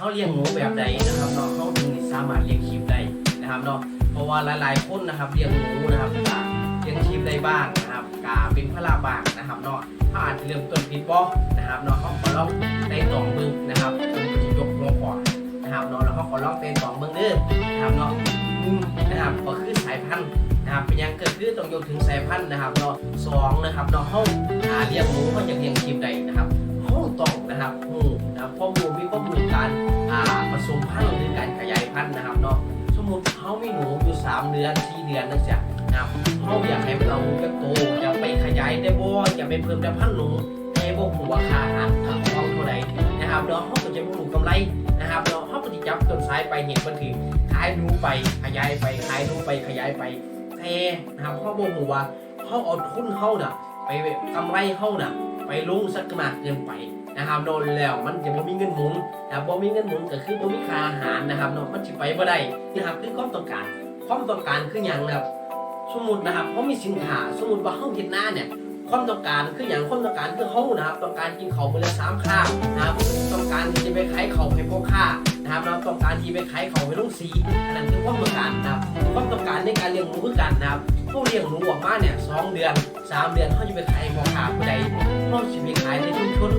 เขาเลี้ยงหนูแบบใดนะครับเนาะเขาถึงสามารถเลี้ยงชีพได้นะครับเนาะเพราะว่าหลายๆคนนะครับเลี้ยงหนูนะครับกาเลี้ยงชีพได้บ้างนะครับกาเป็นพระบ้างนะครับเนาะเขาอาจจะเริ่มต้นผิดบ่นะครับเนาะเขาก็ลองได้ตองมึงนะครับผมก็จะยกหัวขวานะครับเนาะแล้วเขาก็ลองเป็นตองมึงเด้อนะครับเนาะหนึ่งนะครับก็คือสายพันธุ์นะครับเป็นยังเกิดขึ้นต้องยกถึงสายพันธุ์นะครับเนาะสองนะครับเนาะเขาอ่าเลี้ยงหมูเขาอยากเลี้ยงชีพได้นะครับ ต้องนะครับหูนะครับข้อมูลมีข้อมูลการอ่าผสมพันธุ์หรือการขยายพันธุ์นะครับเนาะสมมติเขามีหนูอยู่ 3 เดือน 4 เดือนนั่นจ้ะนะครับเขาอยากให้เอาจะโตอยากไปขยายได้บ่อยากไปเพิ่มแต่พันธุ์หนูให้บ่หัวขาหักทางของเท่าใดนะครับเนาะเขาก็จะมีกำไรนะครับเนาะเขาก็จะจับต้นสายไปเห็นมันถึงขายหนูไปขยายไปขายหนูไปขยายไปแต่นะครับเขาบ่หัวาเขาเอาทุนเขาน่ะไปกำไรเขาน่ะไปลงสักมากเกินไป นะครับโดนแล้วมันจะบ่มีเงินหมุนนะครับบ่มีเงินหมุนก็คือบ่มีค่าอาหารนะครับเนาะมันสิไปบ่ได้นะครับคือความต้องการความต้องการคือหยังนะครับสมมุตินะครับเขามีสินค้าสมมุติว่าเฮาเฮ็ดนาเนี่ยความต้องการคืออย่างความต้องการคือเฮานะครับต้องการกินข้าวมื้อละสามข้าวนะครับต้องการที่จะไปขายข้าวให้พ่อค้านะครับเราต้องการที่ไปขายข้าวให้โรงสีอันนั้นคือความต้องการนะครับความต้องการในการเลี้ยงหมูคือกันนะครับเขาเลี้ยงหนูออกมาเนี่ยสองเดือนสามเดือนเขาจะไปขายพ่อค้าผู้ใดเขาจะไปขายในชุมชน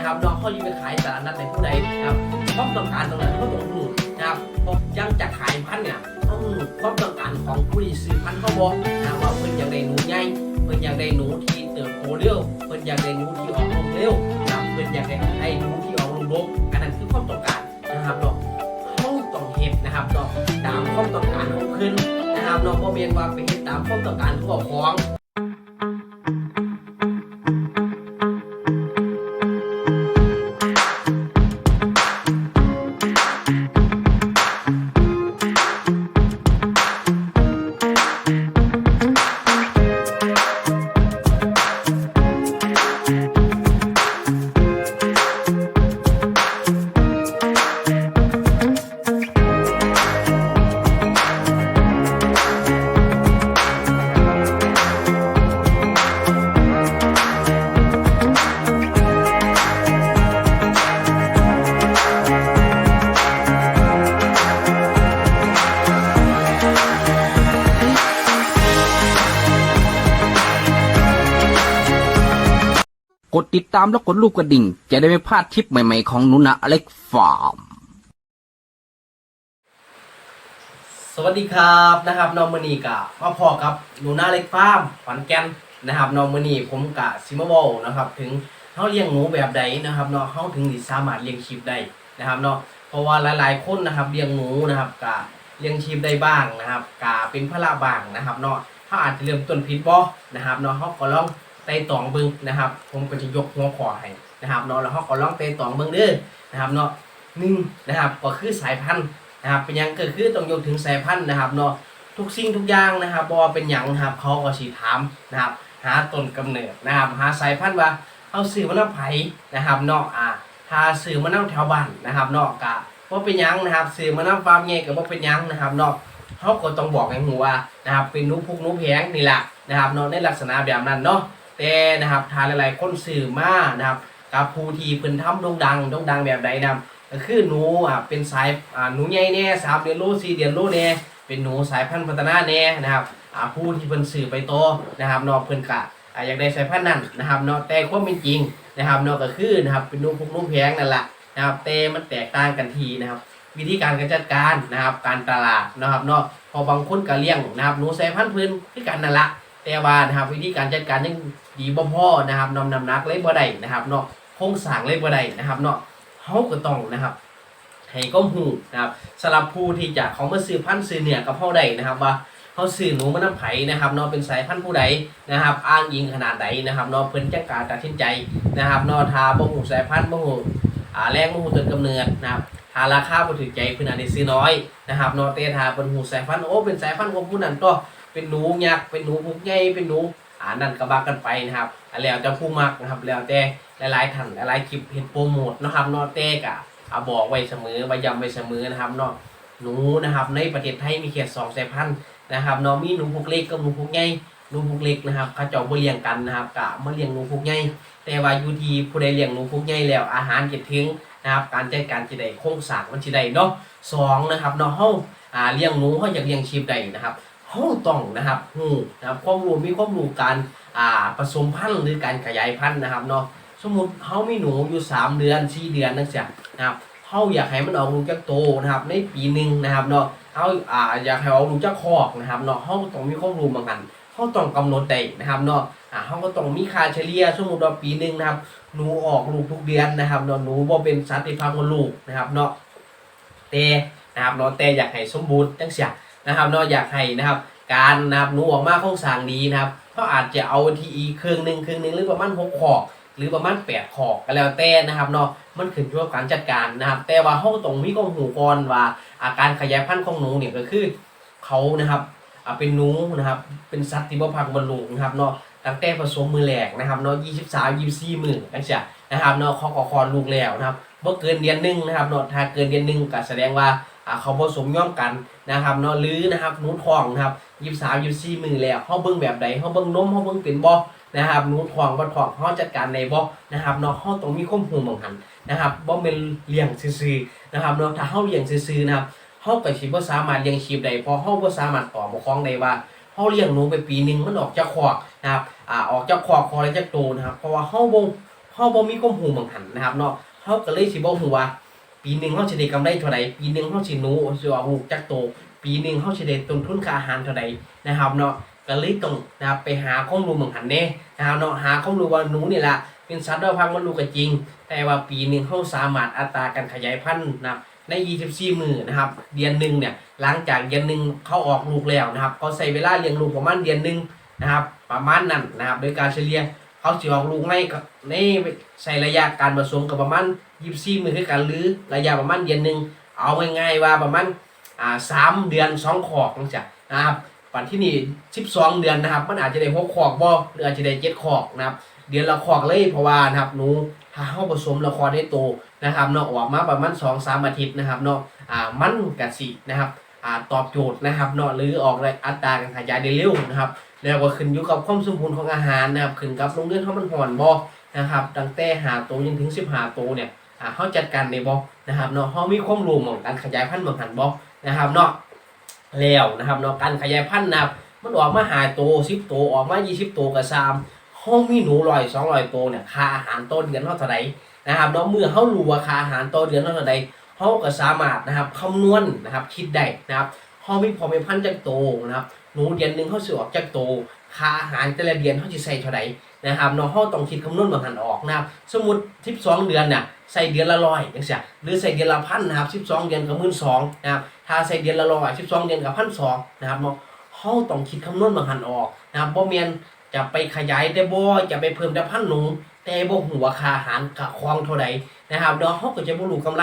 นะครับน้องเขาจะไปขายตลาดนัดให้ผู้ใดนะครับความต้องการตรงนั้นเขาต้องรู้นะครับเพราะยังจะขายพันเนี่ยต้องรู้ความต้องการของผู้ที่ซื้อพันเขาบอกนะว่าเพิ่นอยากได้หนูใหญ่เพิ่นอยากได้หนูที่เติบโตเร็วเพิ่นอยากได้หนูที่ออกลูกเร็วนะครับเพิ่นอยากได้หนูที่ออกลูกลกอันนั้นคือความต้องการนะครับเนาะเขาต้องเฮ็ดนะครับเนาะตามความต้องการของเพิ่นนะครับเนาะบ่แม่นว่าไปเฮ็ดตามความต้องการของเจ้าของ ติดตามแล้วกดรูปกระดิ่ง จะได้ไม่พลาดทริปใหม่ๆของหนุนะอเล็กฟาร์ม สวัสดีครับนะครับน้องมณีกะมาพอกับหนูนาเล็กฟาร์มขอนแก่นนะครับน้องมณีผมกะซิมาเวลนะครับ ถึงเขาเลี้ยงหนูแบบใดนะครับเนาะเขาถึงสิสามารถเลี้ยงชีพได้นะครับเนาะเพราะว่าหลายๆคนนะครับเลี้ยงหนูนะครับกะเลี้ยงชีพได้บ้างนะครับกะเป็นพระลาบ้างนะครับเนาะเขาอาจจะเริ่มต้นผิดบ่นะครับเนาะเขาก็ลอง ต่ตองเบิ่งนะครับ ผมก็จะยกหัวขอให้นะครับเนาะแล้วเขาก็ลองไต่ตองเบิ่งเด้อนะครับเนาะหนึ่งนะครับก็คือสายพันธุ์นะครับเป็นยังก็คือต้องยกถึงสายพันธุ์นะครับเนาะทุกสิ่งทุกอย่างนะครับบอเป็นหยังนะครับเขาก็สีถามนะครับ หาต้นกำเนิดนะครับ หาสายพันธุ์ว่าเอาสื่อมะนาวไผ่นะครับเนาะอ่าถ้าสื่อมะนาวแถวบ้านนะครับเนาะกะว่าเป็นหยังนะครับสื่อมะนาวฟาร์มใหญ่ก็บ่เป็นหยังนะครับเนาะเขาก็ต้องบอกให้หูว่านะครับเป็นหนูพุกหนูแพงนี่แหละนะครับเนาะในลักษณะแบบนั้นเนาะ แต่นะครับถ้าหลายๆคนสื่อมานะครับกับผู้ที่เพิ่นทำโด่งดังโด่งดังแบบใดนะครับก็คือหนูอะเป็นสายอ่าหนูใหญ่แน่สามเดือนโลสี่เดือนโลแน่เป็นหนูสายพันธุ์พัฒนาแน่นะครับอ่าผู้ที่เพิ่นสื่อไปโตนะครับนอกเพิ่นกะอ่าอยากได้สายพันธุ์นั้นนะครับเนาะแต่ความเป็นจริงนะครับเนาะก็คือนะครับเป็นหนูพวกหนูแพงนั่นแหละนะครับแต่มันแตกต่างกันทีนะครับ วิธีการการจัดการนะครับการตลาดนะครับเนาะพอบางคนก็เลี้ยงนะครับหนูสายพันธุ์พื้นคือกันนั่นแหละ แต่ว่านะครับวิธีการจัดการยังดีบ่พอนะครับนำนำนักเลยบ่ได้นะครับเนาะโครงสร้างเลยบ่ได้นะครับเนาะเขาก็ต้องนะครับให้ก้มหูนะครับสำหรับผู้ที่จะเขามาซื้อพันธุ์ซื้อเนี่ยกับเขาได้นะครับว่าเขาซื้อหนูมันน้ำไผ่นะครับเนาะเป็นสายพันธุ์ผู้ใดนะครับ อ้างอิงขนาดใดนะครับเนาะเพิ่นจังการตัดสินใจนะครับเนาะทาบ่หูสายพันธุ์บ่หูอ่าแรงบ่หูต้นกำเนิดนะครับทาราคาบ่ถูกใจเพิ่นอาจจะซื้อน้อยนะครับเนาะแต่ถ้าเพิ่นหูสายพันธุ์โอ้เป็นสายพันธุ์ของผู้นั้นก็ เป็นหนูยักษ์เป็นหนูพุกใหญ่เป็นหนูอ่านั่นก็ว่ากันไปนะครับอแล้วแต่ผู้มักนะครับแล้วแต่หลายๆท่านหลายๆคลิปเห็นโปรโมทนะครับนอเต้กะเอาบอกไว้เสมอไว้ย้ำไว้เสมอนะครับเนาะหนูนะครับ ในประเทศไทยมีเขตสองสายพันธุ์นะครับเนาะมีหนูพวกเล็กกับหนูพวกใหญ่หนูพวกเล็กนะครับเขาเจ้าบ่เลี้ยงกันนะครับกะมาเลี้ยงหนูพวกใหญ่แต่ว่าอยู่ที่ผู้ใดเลี้ยงหนูพวกใหญ่แล้วอาหารเก็บถึงนะครับการจัดการจีได้โครงสร้างมันจีได้เนาะสองนะครับเนาะเฮาอ่าเลี้ยงหนูเฮาอยากเลี้ยงชีพได้นะครับ เฮาต้องนะครับฮู้นะครับความรู้มีความรู้การอ่าผสมพันธุ์หรือการขยายพันธุ์นะครับเนาะสมมุติเฮามีหนูอยู่ 3 เดือน 4 เดือนจังซี่นะครับเฮาอยากให้มันออกลูกจากโตนะครับ ในปีหนึ่งนะครับเนาะเฮาอ่าอยากให้ออกลูกจากคอกนะครับเนาะเฮาต้องมีความรู้บางกันเฮาต้องกำหนดได้นะครับเนาะอ่าเฮาก็ต้องมีค่าเฉลี่ยสมมุติว่าปีหนึ่งนะครับหนูออกลูกทุกเดือนนะครับเนาะหนูบ่เป็นสัตว์ที่ฟังลูกนะครับเนาะแต่นะครับเนาะแต่อยากให้สมบูรณ์จังเสีย นะครับเนาะอยากให้นะครับ การนะครับหนูออกมาโครงสร้างดีนะครับเขาอาจจะเอาทีอีครึ่งหนึ่งครึ่งหนึ่งหรือประมาณหกขอกหรือประมาณแปดขอกก็แล้วแต่นะครับเนาะมันขึ้นอยู่กับการจัดการนะครับ แต่ว่าเขาต้องมีข้อหูก่อนว่า อาการขยายพันธุ์ของหนูเนี่ยก็คือเขานะครับเป็นหนูนะครับ เป็นสัตว์ที่บ่พักบนลูกนะครับเนาะตั้งแต่ผสมมือแหลกนะครับเนาะ23 24มือจังซี่หมื่นะนะครับเนาะเขาก็คลอดลูกแล้วนะครับบ่อเกินเดือนหนึ่งนะครับเนาะถ้าเกินเดือนหนึ่งก็แสดงว่าเขาผสมย่อมกันนะครับเนาะหรือนะครับหนูทองนะครับ23 24มือแล้วเฮาเบิ่งแบบใดเฮาเบิ่งนมเฮาเบิ่งเป็นบ่นะครับหนูทองบ่ท้องเฮาจัดการได้บ่นะครับเนาะเฮาต้องมีความรู้บางหันนะครับบ่แม่นเลี้ยงซื่อๆนะครับเนาะถ้าเฮาเลี้ยงซื่อๆนะครับเฮาก็สิบ่สามารถเลี้ยงชีพได้พราะเฮาบ่สามารถตอบบ่คลองได้ว่าเฮาเลี้ยงหนูไปปีหนึ่งมันออกจากคอกนะครับอ่าออกจากคอกคอแล้วจากโตนะครับเพราะว่าเฮาบ่เฮาบ่มีความรู้บางหันนะครับเนาะเฮาก็เลยสิบ่ฮู้ว่า ปีหนึ่งเฮาสิได้กำไรเท่าใดปีหนึ่งเฮาสิหนูสิออกลูกจากโต ปีหนึ่งเฮาสิได้ต้นทุนค่าอาหารเท่าใดนะครับเนาะก็เลยต้องนะครับไปหาความรู้บางหันแน่นะครับเนาะหาความรู้ว่าหนูนี่ล่ะเป็นสัตว์ดาวพังมันลูกก็จริง แต่ว่าปีหนึ่งเฮาสามารถอัตราการขยายพันธุ์นะครับใน 24 มือนะครับ เดือนหนึ่งเนี่ย หลังจากเดือนหนึ่งเขาออกลูกแล้วนะครับเขาใช้เวลาเลี้ยงลูกประมาณเดือนหนึ่งนะครับ ประมาณนั้นนะครับ โดยการเฉลี่ยเขาสิออกลูกในกับในใช้ระยะการผสมกับประมาณ 24มื้อคือกันหรือระยะประมาณเดือนหนึ่งเอาง่ายๆว่าประมาณอ่าสามเดือนสองขอกจังซี่นะครับปัจที่นี่12เดือนนะครับ มันอาจจะได้หกขอกบ่หรืออาจจะได้เจ็ดขอกนะครับ เดือนละขอกเลยเพราะว่านะครับหนูถ้าเฮาผสมละครได้โตนะครับเนาะออกมาประมาณ2 3อาทิตย์นะครับเนาะอ่ามันก็สินะครับอ่าตอบโจทย์นะครับเนาะหรือออกได้อัตราการขยายได้เร็วนะครับแล้วก็ขึ้นอยู่กับความสมบูรณ์ของอาหารนะครับขึ้นกับโรงเรียนเขามันห่อนบ่นะครับตั้งแต่หาตัวจนถึง15ตัวเนี่ย อ่าเขาจัดการในบ่นะครับเนาะเขามีความรู้ของการขยายพันธุ์บางหันบ่นะครับเนาะแล้วนะครับเนาะการขยายพันธุ์นะครับมันออกมาหาตัว10ตัวออกมา20ตัวก็ซ้ำเขามีหนูร้อย200ตัวเนี่ยค่าอาหารต่อเดือนเท่าเท่นะครับเนาะเมื่อเขารู้ว่าค่าอาหารต่อเดือนเท่าใดเขาก็สามารถนะครับคำนวณนะครับคิดได้นะครับเขามีพอมีพันธุ์จากโตนะครับหนูเดือนหนึ่งเขาสิออกจากโตค่าอาหารแต่ละเดือนเขาจะใส่เท่าใด นะครับเนาะเขาต้องคิดคำนวณบางหันออกนะครับ สมมติ12เดือนน่ะใส่เดือนละร้อยจังซี่หรือใส่เดือนละพันนะครับ12เดือนกับหมื่นสองนะครับถ้าใส่เดือนละร้อย12เดือนกับพันสองนะครับเนาะเขาต้องคิดคำนวณบางหันออกนะครับบ่แม่นจะไปขยายแต่บ่จะไปเพิ่มแต่พันหนูแต่บ่ฮู้ว่าค่าหารกับควางเท่าใดนะครับเนาะเขาก็จะบ่รู้กำไร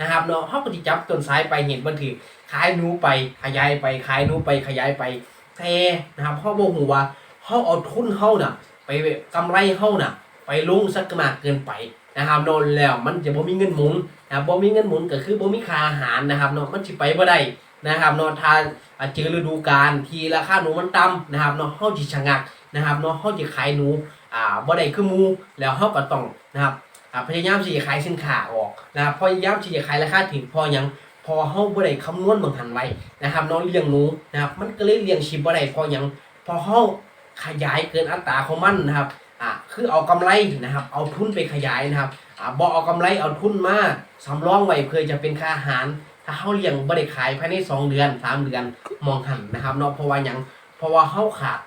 นะครับเนาะเขาก็สิจับต้นสายไปเห็นบ่ถือขายหนูไปขยายไปขายหนูไปขยายไปแต่นะครับเขาบอกหูว่าเขาเอาทุนเขาน่ะ ไปกำไรเข้าน่ะ ไปลงสักมากเกินไปนะครับโดนแล้วมันจะบ่มีเงินหมุนนะครับบ่มีเงินหมุนก็คือบ่มีค่าอาหารนะครับเนาะมันสิไปบ่ได้นะครับเนาะถ้าอ่าเจอฤดูกาลที่ราคาหนูมันต่ำนะครับเนาะเฮาสิชะงักนะครับเนาะเฮาสิขายหนูอ่าบ่ได้คือหมู่แล้วเฮาก็ต้องนะครับอ่าพยายามสิจะขายสินค้าออกนะครับพยายามสิจะขายราคาถึงพอหยังพอเฮาบ่ได้คำนวณเบิ่งหันไว้นะครับเน้องเลี้ยงหนูนะครับมันก็เลยเลี้ยงชีพบ่ได้พอหยังพอเฮา ขยายเกินอัตราของมันนะครับอ่าคือเอากำไรนะครับ เอาทุนไปขยายนะครับอ่าบ่เอากำไรเอาทุนมาสำรองไว้เพื่อจะเป็นค่าอาหาร ถ้าเฮาเลี้ยงบ่ได้ขายภายในสองเดือนสามเดือนมองหันนะครับเนาะเพราะว่ายังเพราะว่าเฮาขาด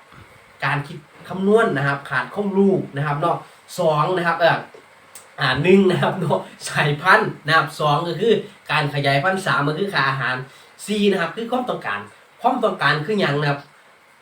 การคิดคำนวณนะครับ ขาดข้อมูลนะครับเนาะสองนะครับเอออ่าหนึ่งนะครับเนาะสายพันธุ์นะครับสองก็คือการขยายพันธุ์สามก็คือค่าอาหารสี่นะครับคือความต้องการความต้องการคืออย่างนะครับ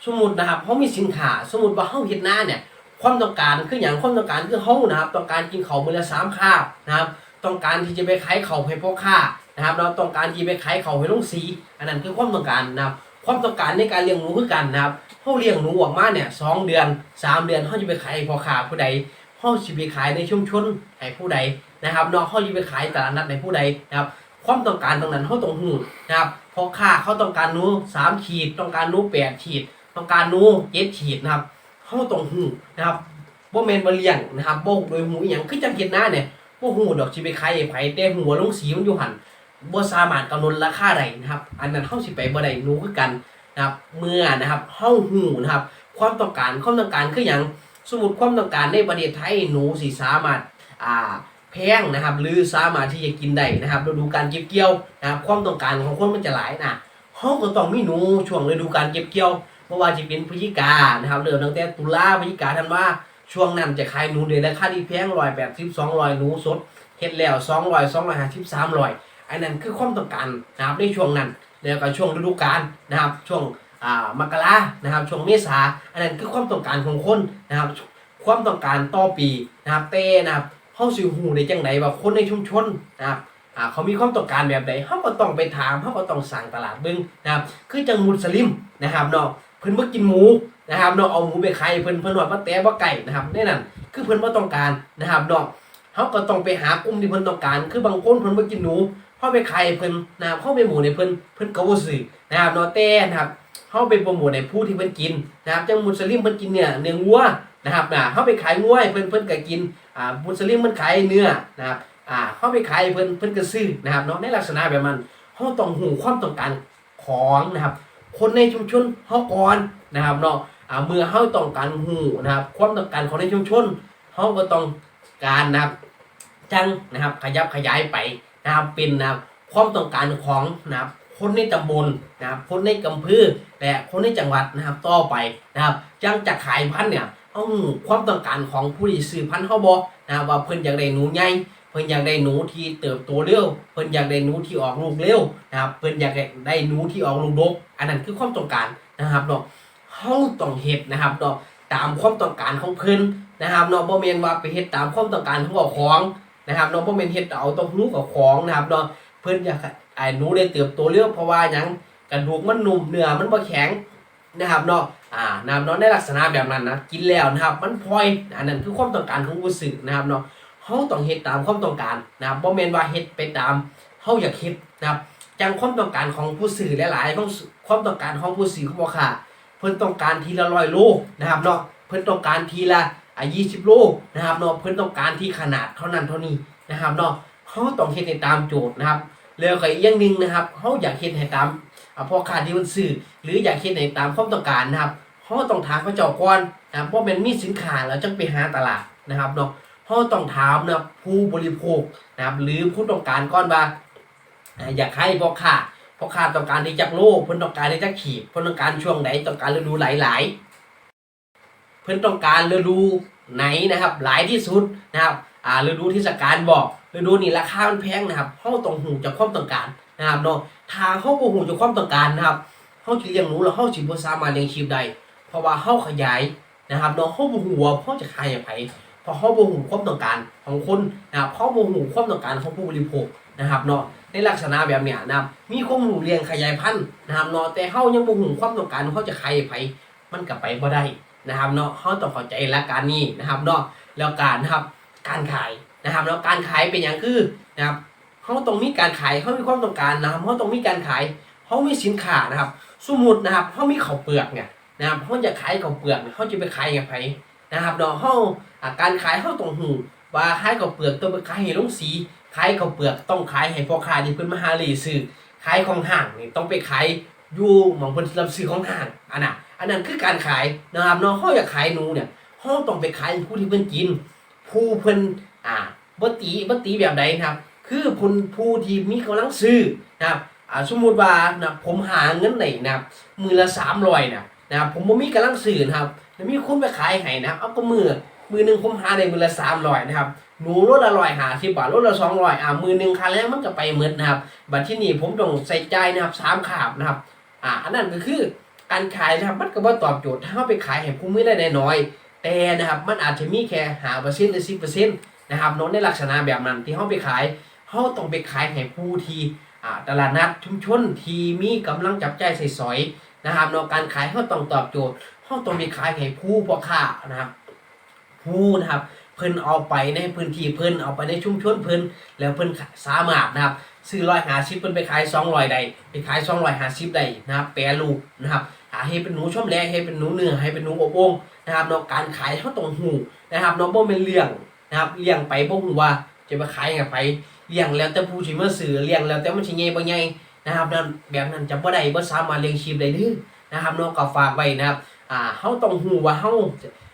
สมมตินะครับเขามีสินค้าสมมติว่าเขาเฮ็ดหน้าเนี่ยความต้องการคืออย่างความต้องการคือเขานะครับต้องการกินเขาวมื้อละสามคาบนะครับต้องการที่จะไปขายเขาให้พ่อค้านะครับเราต้องการที่ไปขายเขาให้ลุงสีอันนั้นคือความต้องการนะครับความต้องการในการเลี้ยงหนูคือกันนะครับเขาเลี้ยงหนูออกมาเนี่ยสองเดือนสามเดือนเขาจะไปขายให้พ่อค้าผู้ใดเฮาสิไปขายในชุมชนให้ผู้ใดนะครับนาะเฮาสิไปขายตลาดนัดให้ผู้ใดนะครับความต้องการตรงนั้นเฮาต้องฮู้นะครับพราะค่าเขาต้องการหนู3ขีดต้องการหนู8ขีด ต้องการหนู7ขีดนะครับเฮาต้องฮู้นะครับบ่แมนบ่เลี้ยงนะครับบ่โดยหูอีหยังคือจังเฮ็ดหน้าเนี่ยบ่ฮู้ดอกสิไปขายให้ไผแต่หัวลงสีมันอยู่หันบ่สามารถกำหนดราคาได้นะครับ อันนั้นเฮาสิไปบ่ได้หนูคือกันนะครับ เมื่อนะครับเฮาฮู้นะครับ ความต้องการความต้องการคือหยังสมมุติความต้องการในประเทศไทยหนูสิสามารถอ่าแพงนะครับ หรือสามารถที่จะกินได้นะครับฤดูการเก็บเกี่ยวนะครับ ความต้องการของคนมันจะหลายนะเฮาก็ต้องมีหนูช่วงฤดูการเก็บเกี่ยว เพราะว่าจะเป็นพฤศจิกานะครับเริ่มตั้งแต่ตุลาพฤศจิกาธันวาช่วงนั้นจะขายหนูในราคาที่แพง180 200หนูสดเฮ็ดแล้ว200 250 300อันนั้นคือความต้องการนะครับในช่วงนั้นแล้วก็ช่วงฤดูกาลนะครับช่วงอ่ามกรานะครับช่วงเมษาอันนั้นคือความต้องการของคนนะครับความต้องการต่อปีนะครับเต้นะครับเฮาสิฮู้ได้จังไดว่าคนในชุมชนนะครับอ่าเขามีความต้องการแบบใดเฮาก็ต้องไปถามเฮาก็ต้องสั่งตลาดเบิ่งนะครับคือจังมุสลิมนะครับเนาะ เพิ่นบ่กินหมูนะครับเนาะเอาหมูไปขายเพิ่นเพิ่นว่าบ่แต่บ่ไก่นะครับแน่นั่นคือเพิ่นบ่ต้องการนะครับเนาะเฮาก็ต้องไปหากลุ่มที่เพิ่นต้องการ คือบางคนเพิ่นบ่กินหนูเฮาไปขายเพิ่นนะครับเฮาไปหมูให้เพิ่นเพิ่นก็บ่ซื้อนะครับเนาะแต่นะครับเขาไปโปรโมทในผู้ที่เพิ่นกินนะครับจังมุสลิมเพิ่นกินเนี่ยเนื้องัวนะครับนะเขาไปขายงัวให้เพิ่นเพิ่นก็กินอ่ามุสลิมเพิ่นขายเนื้อนะครับอ่าเขาไปขายเพิ่นเพิ่นก็ซื้อนะครับเนาะในลักษณะแบบมันเขาต้องหูความต้องการของนะครับ คนในชุมชนเฮาก่อนนะครับเนาะเมื่อเฮาต้องการหูนะครับ ความต้องการของในชุมชนเฮาก็ต้องการนะครับจังนะครับขยับขยายไปนะครับเป็นนะครับความต้องการของนะครับคนในตำบลนะครับคนในอำเภอและคนในจังหวัดนะครับต่อไปนะครับยังจะขายพันธุ์เนี่ยเอาความต้องการของผู้ที่ซื้อพันธุ์เขาบอนะครับว่าเพิ่นอยากได้หนูใหญ่ เพิ่นอยากได้หนูที่เติบโตเร็ว เพิ่นอยากได้หนูที่ออกลูกเร็วนะครับ เพิ่นอยากได้หนูที่ออกลูกดก อันนั้นคือความต้องการนะครับเนาะเฮาต้องเฮ็ดนะครับเนาะตามความต้องการของเพิ่นนะครับเนาะบ่แม่นว่าไปเฮ็ดตามความต้องการของเจ้าของนะครับเนาะบ่แม่นเฮ็ดเอาต้องรู้กับของนะครับเนาะเพิ่นอยากให้ไอ้หนูได้เติบโตเร็วเพราะว่าหยังกระดูกมันนุ่มเนื้อมันบ่แข็งนะครับเนาะอ่านะครับเนาะในลักษณะแบบนั้นนะกินแล้วนะครับ มันพลอยอันนั้นคือความต้องการของผู้สื่อนะครับเนาะ เฮาต้องเฮ็ดตามความต้องการนะครับบ่แม่นว่าเฮ็ดไปตามเฮาอยากเฮ็ดนะครับจังความต้องการของผู้สื่อหลายๆของความต้องการของผู้สื่อของพ่อค้าเพิ่นต้องการทีละร้อยโลนะครับเนาะเพิ่นต้องการทีละอ่า20โลนะครับเนาะเพิ่นต้องการที่ขนาดเท่านั้นเท่านี้นะครับเนาะเฮาต้องเฮ็ดให้ตามโจทย์นะครับแล้วก็อีกอย่างหนึงนะครับเฮาอยากเฮ็ดให้ตามอ่าพอขาที่มันซื้อหรืออยากคิดในตามความต้องการนะครับเขาต้องถามเขาเจ้าก่อนนะครับว่าเป็นมีสินค้าแล้วจังไปหาตลาดนะครับเนาะ เขาต้องถามนะผู้บริโภคนะครับหรือผู้ต้องการก่อนว่าอยากให้พ่อค้าพ่อค้าต้องการที่จักโลเพิ่นต้องการที่จักขีดเพิ่นต้องการช่วงไหนต้องการฤดูหลายๆเพิ่นต้องการฤดูไหนนะครับ หลายที่สุดนะครับอ่าฤดูเทศกาลบอกฤดูนี้ราคามันแพงนะครับเขาต้องหูจากความต้องการนะครับเนาะทางเขาบ่ฮู้จากความต้องการนะครับเขาสิเลี้ยงหนูแล้วเขาสิบ่สามารถเลี้ยงชีพได้เพราะว่าเขาขยายนะครับเนาะเขาบ่ฮู้ว่าเขาจะขายให้ไผเพ ราะเขาบ่ฮู้ความต้องการของคนนะครับเขาบ่ฮู้ความต้องการของผู้บริโภคนะครับเนาะในลักษณะแบบเนี้ยนะครับมีความรู้เลี้ยงขยายพันธุ์นะครับเนาะแต่เขายังบ่ฮู้ความต้องการเขาจะขายให้ไผมันก็ไปบ่ได้นะครับเนาะเขาต้องเข้าใจหลักการนี้นะครับเนาะแล้วการนะครับการขายนะครับแล้วการขายเป็นอย่างคือนะครับเขาต้องมีการขายเขามีความต้องการนะครับเขาต้องมีการขายเขามีสินค้านะครับ สมมุตินะครับเขามีข้าวเปลือกเนี่ยนะครับเขาจะขายข้าวเปลือกเนี่ยเขาจะไปขายกับใคร นะครับเนาะเขาอ่าการขายเขาต้องหูว่าขายข้าวเปลือกต้องขายให้ลงสีขายข้าวเปลือกต้องขายให้พ่อค้าที่เพิ่นมาหาเลยซื้อขายของห้างนี่ต้องไปขายอยู่หมองเพิ่นรับซื้อของห้างอันน่ะอันนั้นคือการขายนะครับเนาะเขาอยากขายหนูเนี่ยเขาต้องไปขายผู้ที่เพิ่นกิน ผู้เพิ่นอ่าบ่ตีบ่ตีแบบใดนครับ คือผู้ผู้ที่มีกำลังซื้อนะครับอ่าสมมุติว่านะผมหาเงินไหนนะครับมือละสามร้อยนะนะครับผมบ่มีกำลังซื้อนะครับ แล้วมีคนไปขายให้นะครับเอาก็มือมือหนึ่งผมหาได้มือละสามร้อยนะครับหนูรถละร้อยหาสิบบาทรถละสองร้อยอ่ามือหนึ่งค่าแรงมันก็ไปเหมดนนะครับ บัดที่นี่ผมต้องใส่ใจนะครับสามขาบนะครับ อ่า อันนั้นก็คือการขายนะครับมันก็บ่ตอบโจทย์ถ้าเราไปขายให้ผู้มีรายได้น้อย แต่นะครับมันอาจจะมีแค่หาเปอร์เซ็นต์หรือสิบเปอร์เซ็นต์นะครับโน้นในลักษณะแบบนั้นที่เขาไปขายเขาต้องไปขายให้ผู้ที่อ่าตลาดนัดชุมชนที่มีกำลังจับใจใส่สอยนะครับเนาะการขายเขาต้องตอบโจทย์ เขาต้องไปขายให้ผู้พ่อค้านะครับผู้นะครับ เพิ่นเอาไปในพื้นที่เพิ่นเอาไปในชุมชนเพิ่นแล้วเพิ่นสามารถนะครับซื้อร้อยหาสิบเพิ่นไปขายสองร้อยใดไปขายสองร้อยหาสิบใดนะครับ แปรรูปนะครับหาให้เป็นหนูช่อมแลให้เป็นหนูเนื้อให้เป็นหนูอบองนะครับเนาะการขายเขาต้องหูนะครับเนาะบ่เป็นเรื่องนะครับเลี้ยงไปบ่ฮู้ว่าจะไปขายให้ไปเลี้ยงแล้วแต่ผู้สิมาซื้อเลี้ยงแล้วแต่มันสิใหญ่บ่ใหญ่นะครับนั่นแบบนั้นจะบ่ได้บ่สามารถเลี้ยงชีพได้เด้อนะครับเนาะก็ฝากไว้นะครับ อ่าเฮาต้องฮู้ว่าเฮา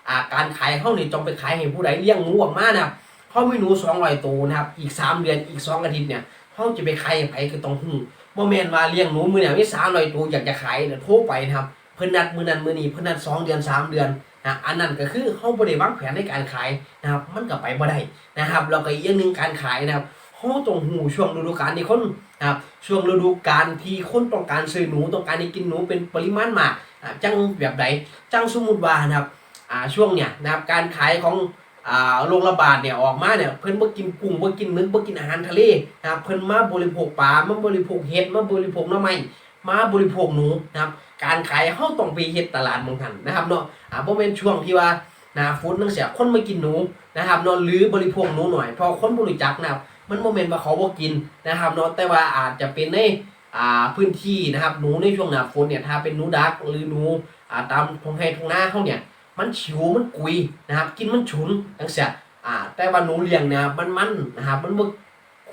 อ่าการขายเฮานี่ต้องไปขายให้ผู้ใดเลี้ยงหนูออกมานะครับเฮามีหนู200ตัวนะครับ อีก3เดือนอีก2อาทิตย์เนี่ยเฮาจะไปขายให้ไผก็ต้องฮู้บ่แม่นว่าเลี้ยงหนูมื้อเนี่ยมี300ตัวอยากจะขายเนี่ยโทรไปนะครับเพิ่นนัดมื้อนั้นมื้อนี้เพิ่นนัดสองเดือนสามเดือนนะอันนั้นก็คือเฮาบ่ได้วางแผนในการขายนะครับ มันก็ไปบ่ได้นะครับแล้วก็อีกอย่างหนึงการขายนะครับเฮาต้องฮู้ช่วงฤดูกาลที่คนนะครับช่วงฤดูกาลที่คนต้องการซื้อหนูต้องการให้กินหนูเป็นปริมาณมาก จังแบบใดจังสมมุติว่านะครับอ่าช่วงเนี่ยนะครับการขายของอ่าโรคระบาดเนี่ยออกมาเนี่ยเพิ่นบ่กินกุ้งบ่กินหมึกบ่กินอาหารทะเลนะครับเพิ่นมาบริโภคปลามาบริโภคเห็ดมาบริโภคหน่อไม้มาบริโภคหนูนะครับการขายเฮาต้องไปเฮ็ดตลาดมองหันนะครับเนาะอ่าบ่แม่นช่วงที่ว่าหน้าฝนจังซี่คนมากินหนูนะครับเนาะหรือบริโภคหนูหน่อยเพอคนบ่รู้จักนะครับมันบ่แม่นว่าเขาบ่กินนะครับเนาะแต่ว่าอาจจะเป็นใน พื้นที่นะครับหนูในช่วงหน้าฝนเนี่ยถ้าเป็นหนูดักหรือหนูตามทงไห้ทงหน้าเฮาเนี่ยมันฉิวมันกุยนะครับ กินมันฉุนจังซี่อ่า แต่ว่าหนูเลี้ยงเนี่ยมันมันนะครับมันบ่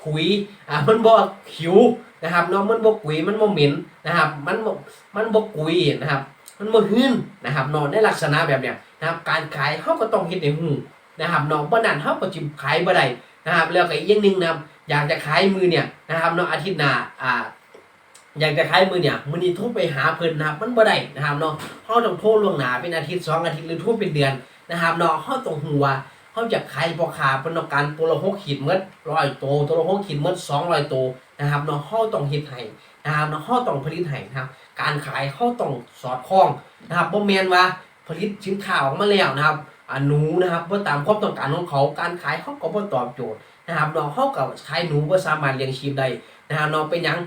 ขุยอ่ามันบ่หิวนะครับเนาะมันบ่กุยมันบ่เหม็นนะครับ มันบ่มันบ่กุยนะครับ มันบ่หื้นนะครับนาะในลักษณะแบบเนี้ยนะครับ การขายเฮาก็ต้องเฮ็ดในหูนะครับเนาะบ่นั้นเฮาก็สิขายบ่ได้นะครับ แล้วก็อีกอย่างหนึ่งนะครับอยากจะขายมือเนี่ยนะครับเนาะอาทิตย์หน้าอ่า อยากจะขายมือเนี่ยมือนี้โทรไปหาเพิ่นนะครับมันบ่ได้นะครับเนาะเฮาต้องโทรล่วงหน้าเป็นอาทิตย์สองอาทิตย์หรือโทรเป็นเดือนนะครับเนาะเฮาต้องฮู้ว่าเฮาจะขายพ่อค้าเพิ่นต้องการตัวละ6ขีดหมด100ตัวตัวละ6ขีดหมด200ตัวนะครับเนาะเฮาต้องเฮ็ดให้นะครับเนาะเฮาต้องผลิตให้นะครับ การขายเฮาต้องสอดคล้องนะครับบ่แม่นว่าผลิตสินค้าออกมาแล้วนะครับอ่าหนูนะครับบ่ตามความต้องการของเขาการขายเขาก็บ่ตอบโจทย์นะครับเน้องเฮากับขายหนูบ่สามารถเลี้ยงชีพได้นะครับเน้องเป็นหยัง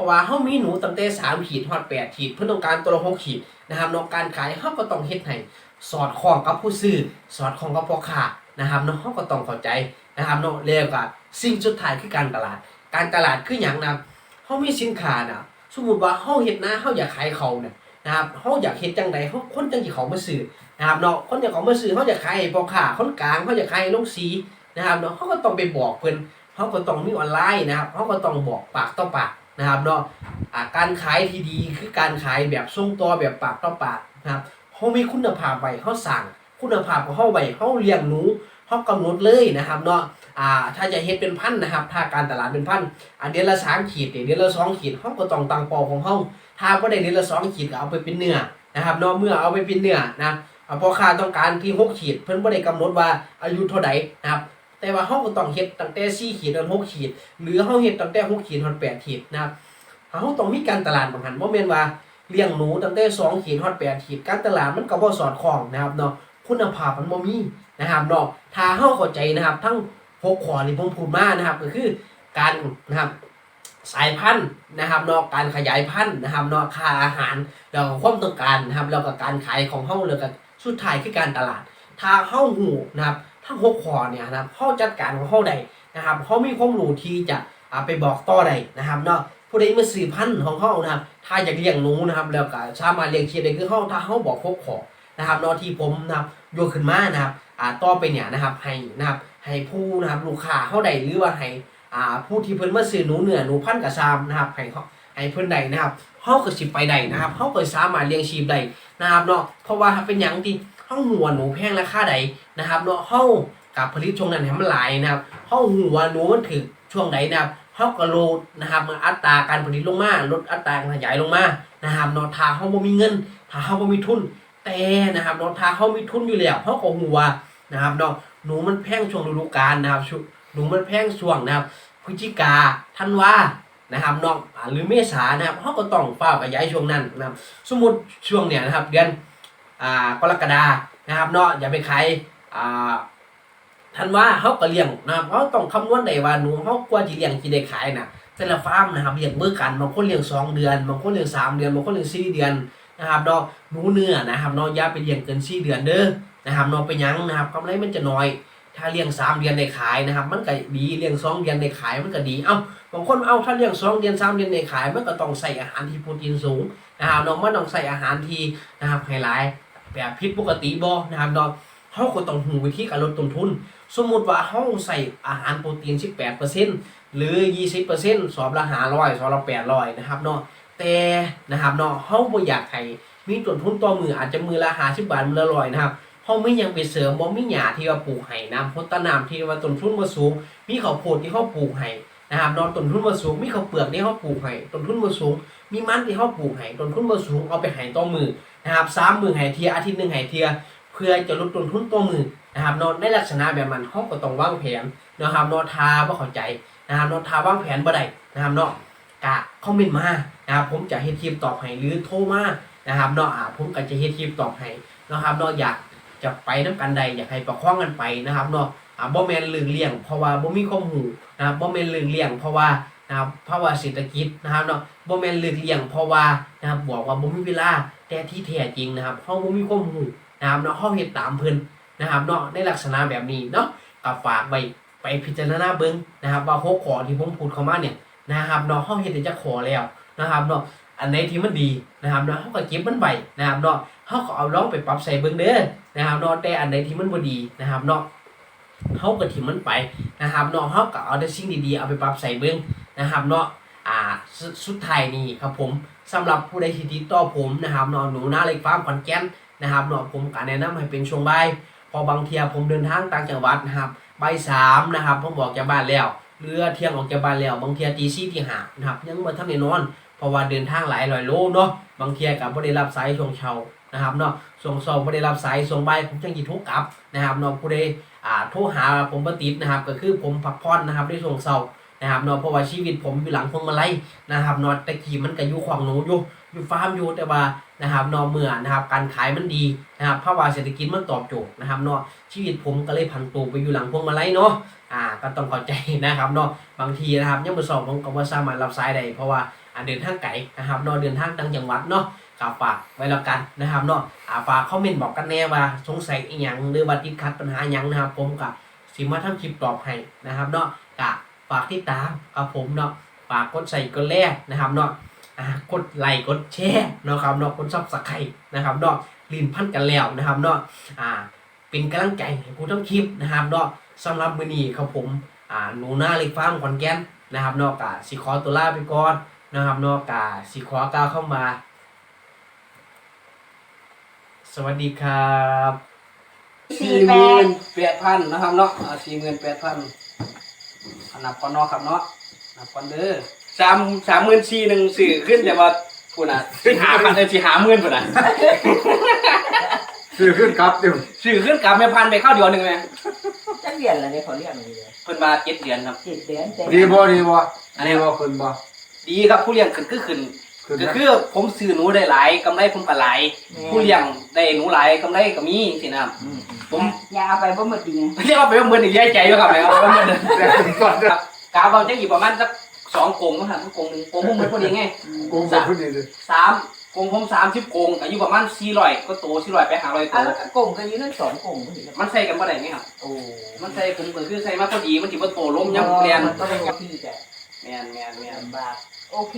ราะว่าเฮามีหนูตั้งแต่3ขีดฮอด8ขีดเพิ่นต้องการตัวละ6ขีดนะครับน้องการขายเฮาก็ต้องเฮ็ดให้สอดคล้องกับผู้ซื้อสอดคล้องกับพ่อค้านะครับน้องเฮาก็ต้องเข้าใจนะครับเนาะแล้วก็สิ่งสุดท้ายคือการตลาด การตลาดคือหยังนะเฮามีสินค้านะสมมุติว่าเฮาเฮ็ดนาเฮาอยากขายเขาเนี่ยนะครับเฮาอยากเฮ็ดจังไดเฮาคนจังสิเขามาซื้อนะครับเนาะคนอยากเขามาซื้อเฮาอยากขายให้พ่อค้าคนกลางเฮาอยากขายให้ลงสีนะครับเนาะเขาก็ต้องไปบอกเพิ่นเขาก็ต้องมีออนไลน์นะครับเขาก็ต้องบอกปากต่อปาก นะครับเนาะการขายที่ดีคือการขายแบบส่งต่อแบบปากต่อปากนะครับเขามีคุณภาพไว้เขาสั่งคุณภาพของเขาไว้เขาเลี้ยงหนูเขากำหนดเลยนะครับเนาะอ่าถ้าจะเฮ็ดเป็นพันนะครับ ถ้าการตลาดเป็นพันอ่าเดือนละสามขีดเดือนละสองขีดเขาก็ต้องตังเป้าของเขาถ้าบ่ได้เดือนละสองขีดก็เอาไปเป็นเนื้อนะครับเนาะเมื่อเอาไปเป็นเนื้อนะพอค้าต้องการที่หกขีด เพิ่นบ่ได้กำหนดว่าอายุเท่าใดนะครับ แต่ว่าเฮาก็ต้องเฮ็ดตั้งแต่4ขีดจน6ขีด หรือเฮาเฮ็ดตั้งแต่6ขีดจน8ขีดนะครับเฮาต้องมีการตลาดบางหันบ่แม่นว่าเลี้ยงหนูตั้งแต่2ขีดฮอด8ขีดการตลาดมันก็บ่สอดคล้องนะครับเนาะคุณภาพมันบ่มีนะครับเนาะถ้าเฮาเข้าใจนะครับ ทั้ง6ข้อที่ผมพูดมานะครับ ก็คือการนะครับสายพันธุ์นะครับเนาะการขยายพันธุ์นะครับเนาะค่าอาหารแล้วก็ความต้องการนะครับแล้วก็การขายของเฮาแล้วก็สุดท้ายคือการตลาด ถ้าเฮาหูนะครับ ทั้งหกข้อเนี่ยนะครับเขาจัดการของเขาได้นะครับเขามีความรู้ที่จะไปบอกต่อได้นะครับเนาะผู้ใดมาสื่อพันธุ์ของเขานะครับถ้าอยากเลี้ยงหนูนะครับแล้วก็สามารถเลี้ยงชีพได้คือเขาถ้าเขาบอกหกข้อนะครับเนาะที่ผมนะครับโยกขึ้นมานะครับอ่าต่อไปเนี่ยนะครับให้นะครับให้ผู้นะครับลูกค้าเขาได้หรือว่าให้อ่าผู้ที่เพิ่นมาซื้อหนูเหนือหนูพันกับซามนะครับให้เขาให้เพิ่นได้นะครับเขาก็สิไปได้นะครับเขาก็สามารถเลี้ยงชีพได้นะครับเนาะเพราะว่าเป็นอย่างที่ เขาหัวหนูแพงราคาใดนะครับเนาะเฮากับผลิตช่วงนั้นให้มันหลายนะครับเฮาหูว่าหนูมันถึงช่วงไหนนะครับเฮาก็โลดนะครับมันอัตราการผลิตลงมาลดอัตราการขยายลงมานะครับเนาะถ้าเฮาบ่มีเงินถ้าเฮาบ่มีทุน แต่นะครับเนาะถ้าเฮามีทุนอยู่แล้วเฮาก็หูว่านะครับเนาะหนูมันแพงช่วงฤดูกาลนะครับหนูมันแพงช่วงนะครับพฤศจิกาธันวานะครับนาะอ่าหรือเมษานะครับเฮาก็ต้องเฝ้าขยายช่วงนั้นนะครับ สมมติช่วงเนี้ยนะครับเดือน อ่ากรกฎานะครับเนาะอย่าไปขายอ่าท่านว่าเขาก็เลี้ยงนะครับเขาต้องคำนวณได้ว่าหนูเขากว่าจะเลี้ยงจะได้ขายนะแต่ละฟาร์มนะครับเลี้ยงเมื่อกันบางคนเลี้ยงสองเดือนบางคนเลี้ยงสามเดือนบางคนเลี้ยงสี่เดือนนะครับเนาะหนูเนื้อนะครับเนาะอย่าไปเลี้ยงเกินสี่เดือนเด้อนะครับเนาะไปยังนะครับกำไรมันจะน้อย ถ้าเลี้ยงสามเดือนได้ขายนะครับ มันก็ดีเลี้ยงสองเดือนได้ขายมันก็ดีเอ้าบางคนเอาถ้าเลี้ยงสองเดือนสามเดือนได้ขายมันก็ต้องใส่อาหารที่โปรตีนสูงนะครับเนาะมันต้องใส่อาหารที่นะครับไฮไลท์ แบบผิดปกติบ่นะครับเนาะเขาก็ต้องหูวิธีการลดต้นทุน สมมุติว่าเขาใส่อาหารโปรตีน 18%หรือ 20%สอบละ500สอบละ800นะครับเนาะแต่นะครับเนาะเขาบ่อยากให้มีต้นทุนต่อมืออาจจะมือละ50บาทมือละร้อยนะครับเขาไม่ยังไปเสริมบ่มีหญ้าที่ว่าปลูกให้น้ำพดตะน้ำที่ว่าต้นทุนบ่สูง มีข้าวโพดที่เขาปลูกให้นะครับเนาะต้นทุนบ่สูง มีข้าวเปลือกที่เขาปลูกให้ต้นทุนบ่สูง มีมันที่เขาปลูกให้ต้นทุนบ่สูงเอาไปให้ต่อมือนะครับสามมือให้เทียอาทิตย์หนึ่งให้เทีย เพื่อจะลดต้นทุนต่อมือนะครับนาะในลักษณะแบบมันเขาก็ต้องวางแผนนะครับนาะทาบ่เข้าใจนะครับนาะทาวางแผนบ่ได้นะครับเนาะกะคอมเมนต์มานะครับผมจะเฮ็ดคลิปตอบให้หรือโทรมานะครับเนาะอ่าผมก็จะเฮ็ดคลิปตอบให้นะครับเนาะอยากจะไปน้ำกันใดอยากให้ประคองกันไปนะครับเนาะอ่าบ่แม่นลืงเลี่ยงเพราะว่าบ่มีความรู้นะครับบ่แม่นลืงเลี่ยงเพราะว่า นะครับภาวะเศรษฐกิจนะครับเนาะบ่แม่นเลือกเลี่ยงเพราะว่านะครับบอกว่าบ่มีเวลาแต่ที่แท้จริงนะครับเฮาบ่มีความรู้นะครับเนาะเฮาเฮ็ดตามเพิ่นนะครับเนาะในลักษณะแบบนี้เนาะก็ฝากไว้ไปพิจารณาเบิ่งนะครับว่า6ข้อที่ผมพูดเข้ามาเนี่ยนะครับเนาะเฮาเฮ็ดได้จักข้อแล้วนะครับเนาะอันไหนที่มันดีนะครับเนาะเฮาก็เก็บมันไว้นะครับเนาะเฮาก็เอาลองไปปรับใช้เบิ่งเด้อนะครับเนาะแต่อันไหนที่มันบ่ดีนะครับเนาะเฮาก็ถิ่มมันไปนะครับเนาะเฮาก็เอาแต่สิ่งดีๆเอาไปปรับใช้เบิ่ง นะครับเนาะอ่าสุดท้ายนี่ครับผมสำหรับผู้ใดที่ติดต่อผมนะครับเนอนหนูหน้าเล็กฟาร์มขอนแก่นนะครับเนาะผมก็แนะนำให้เป็นช่วงบ่ายพอบางเทียผมเดินทางต่างจังหวัดนะครับบ่ายสามนะครับผมบอกจากบ้านแล้วเรือเที่ยงออกจากบ้านแล้วบางเทียตีสี่ตีห้านะครับยังบ่ทันได้นอนเพราะว่าเดินทางหลายร้อยโลเนาะบางเทียกับบ่ได้รับสายช่วงเช้านะครับเนาะช่วงเช้าบ่ได้รับสายช่วงบ่ายผมจังสิโทรกลับนะครับเนาะผู้ใดอ่าโทรหาผมบ่ติดนะครับ ก็คือผมพักผ่อนนะครับในช่วงเช้า นะครับเนาะเพราะว่าชีวิตผมอยู่หลังพวงมาลัยนะครับเนอตะกี้มันก็อยู่ของหนูอยู่อยู่ฟาร์มอยู่แต่ว่านะครับเนอเมื่อนะครับการขายมันดีนะครับภาวะเศรษฐกิจมันตอบโจทย์นะครับเนาะชีวิตผมก็เลยผันตัวไปอยู่หลังพวงมาลัยเนาะอ่าก็ต้องเข้าใจนะครับเนาะบางทีนะครับยังมือสองผมก็บ่สามารถรับสายได้เพราะว่าอ่าเดินทางไกลนะครับเนาะเดินทางต่างจังหวัดเนาะก็ฝากไว้แล้วกันนะครับเนาะอ่าฝากคอมเมนต์บอกกันแน่ว่าสงสัยอีหยังหรือว่าติดขัดปัญหาหยังนะครับผมก็สิมาทำคลิปตอบให้นะครับเนาะก็ ฝากติดตามกับผมเนาะฝากกดใส่กดแรกนะครับเนาะกดไลค์กดแชร์เนาะครับเนาะกดซับสไครต์นะครับเนาะลินพันกันแล้วนะครับเนาะอ่าเป็นกำลังใจให้ผู้ทำคลิปนะครับเนาะสำหรับมือนี้ครับผมอ่าหนูหน้าเล็กฟามขอนแก่นนะครับเนาะกะสิขอตัวลาไปก่อนนะครับเนาะกะสิขอกล่าวเข้ามา สวัสดีครับสี่แปดแปดพันนะครับเนาะสี่หมื่นแปดพัน นับก่อนเนาะครับเนาะนับก่อนเด้อสามสามหมื่นสี่หนึ่งสื่อขึ้นแต่ว่าพูดนะสี่หาพันเลยสี่หาหมื่นพูดนะซื้อขึ้นครับเดี๋ยวสื่อขึ้นกลับไม่พันไปเข้าเดียวหนึ่งไหมจักเดือนละเนี่ยเขาเรียกมันเลยเพิ่นมาเจ็ดเดือนครับเจ็ดเดือนแต่ดีบ่ดีบ่อันนี้ดีบ่ขึ้นบ่ดีครับผู้เลี้ยงขึ้นคือขึ้นขึ้น ก็นะคือผมซื้อหนูได้หลายกำไรผมก็หลาย ผู้เลี้ยงได้หนูหลายกำไรก็มีสินะครับผมอย่าเอาไปบ่หมดจริงเรียกว่าไปว่าเมือนอีกแย่ใจอยู่ครับไหมครับว่าเมือนแต่ก่อนครับกาบางจะอยู่ประมาณสักสองกงนะครับกงหนึ่งกงผมเหมือนพอดีไงกูบอกขึ้นนี่เลยสามกงผมสามสิบกงอายุประมาณสี่ร้อยก็โตสี่ร้อยไปหาร้อยโตอะแล้วก็กลมกันอยู่นั่นสองกลมก็เห็นแล้วมันใส่กันบ่ได้ไหมครับโอ้มันใส่ผมก็คือใส่มาพอดีมันจิบ่โตล้มยังเรียนมันก็เป็นที่แต่แมนแมนแมนลำบาก โอเค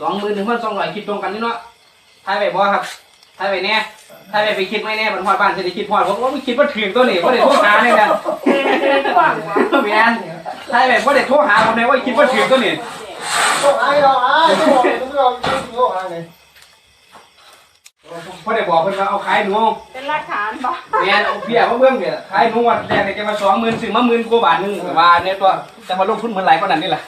สองหมื่นหนึ่งพันสองร้อยคิดตรงกันนี่เนาะทายไปบ่ครับทายไปแน่ทายไปไปคิดไม่แน่บันพอดบ้านจะได้คิดพอดผมว่าไม่คิดว่าถึงตัวนี้ว่าได้โทรหาเนี่ยนะแมนทายไปว่าได้โทรหาผมเลยว่าคิดว่าถึงตัวนี้ไอ้เราไอ้ต้องบอกต้องบอกต้องบอกอะไรพอได้บอกเพิ่นว่าเอาขายหนูเป็นหลักฐานบ่แม่นเอาเบี้ยมาเบิ่งเด้อขายหนูวันแรกนี่แกมา20,000ซื้อมาหมื่นกว่าบาทหนึงว่าเนี่ยตัวแต่ว่าลงทุนเหมือนหลายกว่านั้นนี่แหละ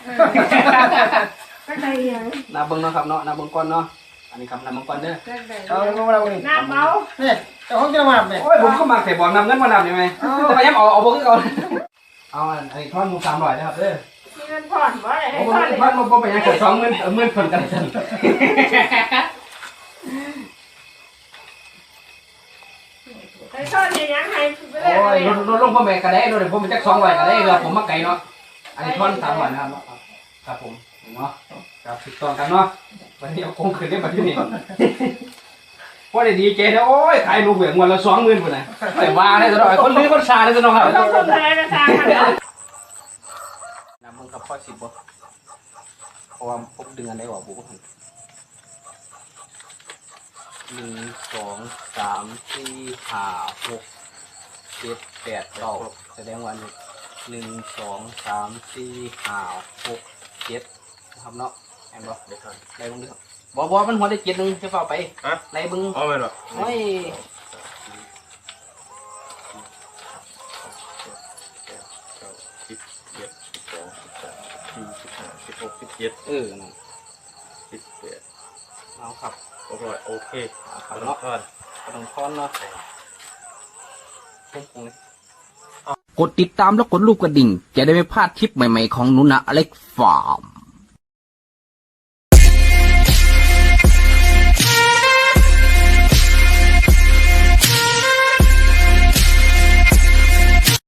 ก็ได้ยังนับเบิ่งเนาะครับเนาะนับเบิ่งก่อนเนาะอันนี้ครับนับเบิ่งก่อนเด้อก็ได้เอาลงมาเลยน้ำเมานี่แต่ห้องจะมาเนี่ยโอ้ยผมก็มาแต่บอกนำเงินมานำได้ไหมแต่ว่ายังเอาเอาบ่คือเก่าเอาอันอันนี้ทอนหมู300นะครับเด้อมีเงินผ่อนบ่ได้โอ้ให้บ่ผ่อนเลยบ่บ่บ่ไปยังกด20,000เอาเงินเพิ่นกันซั่นให้ผ่อนยังให้ไปเลยโอ้ยลดลดลงพ่อแม่ก็ได้ลดให้ผมจัก200ก็ได้เด้อผมมาไกลเนาะอันนี้ทอน300นะครับครับผม เนาะครับถูกต้องกันเนาะวันนี้เอาคงคืนได้บัดนี้พอได้ดีเจนะโอ้ยขายลูกเหวี่ยงวันละสองหมื่นคนนะแต่ว่าได้ตลอดคนลื้อคนชาได้ตลอดครับต้องคนอะไรก็ตามกันนำมึงกับพ่อสิบบ่เพราะว่าผมดึงอันได้ออกบุกหนึ่งสองสามสี่ห้าหกเจ็ดแปดเก้าแสดงว่านี่หนึ่งสองสามสี่ห้าหกเจ็ดนะ ครับเนาะแอนบอกเดี๋ยวก่อนไรบึงดิบอบอมันหัวได้เจ็ดหนึ่งจะเฝ้าไปฮะ ไรบึงเอาไปหรอโอ้ยสิบเอ็ดสิบสองสิบสามสี่สิบห้าสิบหกสิบเจ็ดเออนั่นสิบแปดเอาครับโอเคโอเคเอาคเอารับละเนาะก่อนกระดองค้อนเนาะพุ่งพุ่งเลย กดติดตามแล้วกดรูปกระดิ่ง จะได้ไม่พลาดทริปใหม่ๆของหนุนะอเล็กฟาร์ม